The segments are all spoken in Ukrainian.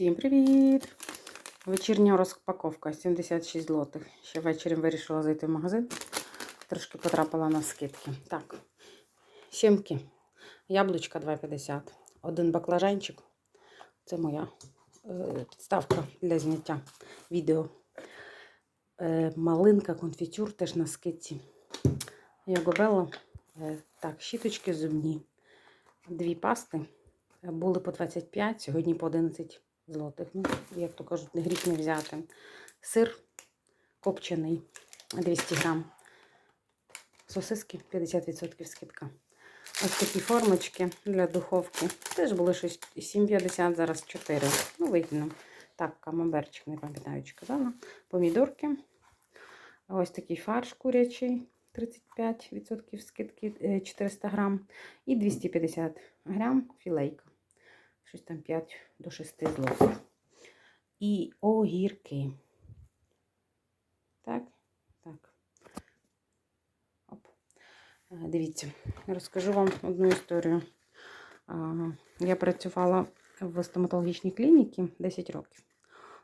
Всім привіт! Вечірня розпаковка 76 злотих. Ще ввечері вирішила зайти в магазин. Трошки потрапила на скидки. Так, сімки. Яблучка 2,50. Один баклажанчик. Це моя е, підставка для зняття відео. Е, малинка, конфітюр теж на скидці. Йогобело. Е, так, щіточки зубні. Дві пасти. Були по 25, сьогодні по 11 злотих. Ну, як то кажуть, не гріх не взяти. Сир копчений 200 грам. Сосиски 50% скидка. Ось такі формочки для духовки. Теж були 7,50, зараз 4. Ну, вигідно. Так, камамберчик, не пам'ятаю, чи казала. Помідорки. Ось такий фарш курячий. 35% скидки е, 400 грам. І 250 грам філейка. Щось там 5 до 6 злотих. І огірки. Так, так. Оп. Е, Дивіться, розкажу вам одну історію. Я працювала в стоматологічній клініці 10 років,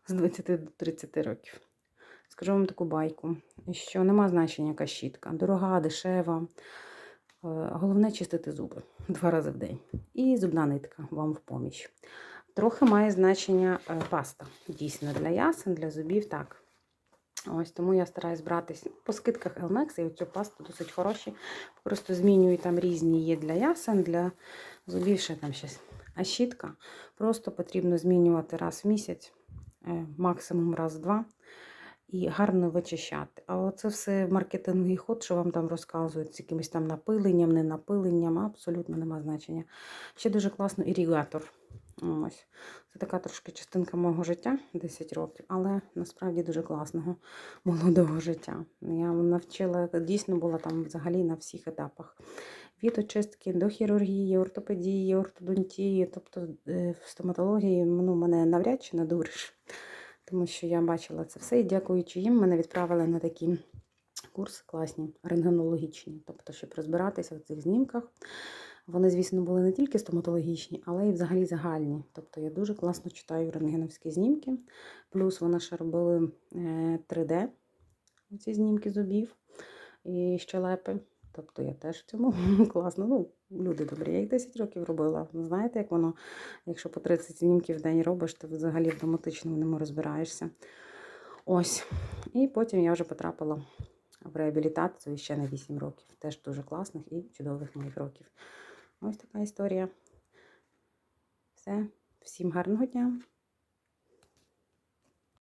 з 20 до 30 років. Скажу вам таку байку, що нема значення, яка щітка. Дорога, дешева. Е, Головне чистити зуби два рази в день. І зубна нитка вам в поміч. Трохи має значення е, паста. Дійсно, для ясен, для зубів так. Ось тому я стараюсь братись по скидках Elmex, і оцю пасту досить хороші. Просто змінюю там різні є для ясен, для зубів ще там щось. А щітка просто потрібно змінювати раз в місяць, е, максимум раз в два. І гарно вичищати. А оце все маркетинговий ход, що вам там розказують з якимось там напиленням, не напиленням, абсолютно нема значення. Ще дуже класно іригатор. Ось. Це така трошки частинка мого життя, 10 років, але насправді дуже класного молодого життя. Я навчила, дійсно була там взагалі на всіх етапах. Від очистки до хірургії, ортопедії, ортодонтії, тобто е, в стоматології ну, мене навряд чи надуриш. Тому що я бачила це все, і дякуючи їм, мене відправили на такі курси класні, рентгенологічні, тобто, щоб розбиратися в цих знімках. Вони, звісно, були не тільки стоматологічні, але й взагалі загальні. Тобто я дуже класно читаю рентгеновські знімки. Плюс вони ще робили е, 3D, ці знімки зубів і щелепи. Тобто я теж в цьому класно. Ну, люди добрі. Я їх 10 років робила. Знаєте, як воно, якщо по 30 знімків в день робиш, то взагалі автоматично в ньому розбираєшся. Ось. І потім я вже потрапила в реабілітацію ще на 8 років. Теж дуже класних і чудових моїх років. Ось така історія. Все. Всім гарного дня!